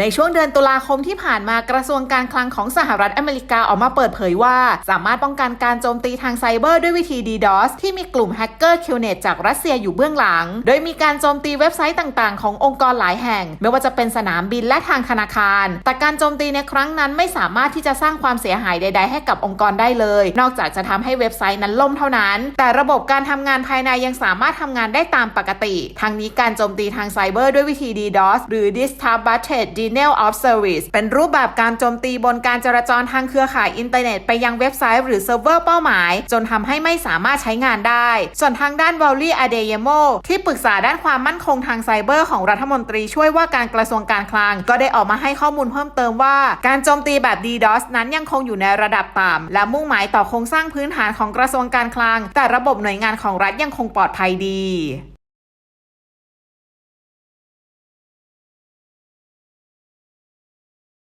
ในช่วงเดือนตุลาคมที่ผ่านมากระทรวงการคลังของสหรัฐอเมริกาออกมาเปิดเผยว่า สามารถป้องกันการโจมตีทางไซเบอร์ด้วยวิธี DDoS ที่มีกลุ่มแฮกเกอร์คิวเนตจากรัสเซียอยู่เบื้องหลัง โดยมีการโจมตีเว็บไซต์ต่างๆ ขององค์กรหลายแห่ง ไม่ว่าจะเป็นสนามบินและทางธนาคาร แต่การโจมตีในครั้งนั้นไม่สามารถที่จะสร้างความเสียหายใด ๆ ให้กับองค์กรได้เลย นอกจากจะทำให้เว็บไซต์นั้นล่มเท่านั้น แต่ระบบการทำงานภายในยังสามารถทำงานได้ตามปกติทางนี้การโจมตีทางไซเบอร์ด้วยวิธี DDoS หรือ Distributed Denial of Service เป็นรูปแบบการโจมตีบนการจราจรทางเครือข่ายอินเทอร์เน็ตไปยังเว็บไซต์หรือเซิร์ฟเวอร์เป้าหมาย จนทำให้ไม่สามารถใช้งานได้ ส่วนทางด้านวอลลี่อเดเยโมที่ปรึกษาด้านความมั่นคงทางไซเบอร์ของรัฐมนตรีช่วยว่าการกระทรวงการคลัง ก็ได้ออกมาให้ข้อมูลเพิ่มเติมว่า การโจมตีแบบ DDoS นั้นยังคงอยู่ในระดับต่ำและมุ่งหมายต่อโครงสร้างพื้นฐานของกระทรวงการคลัง แต่ระบบหน่วยงานของรัฐยังคงปลอดภัยดี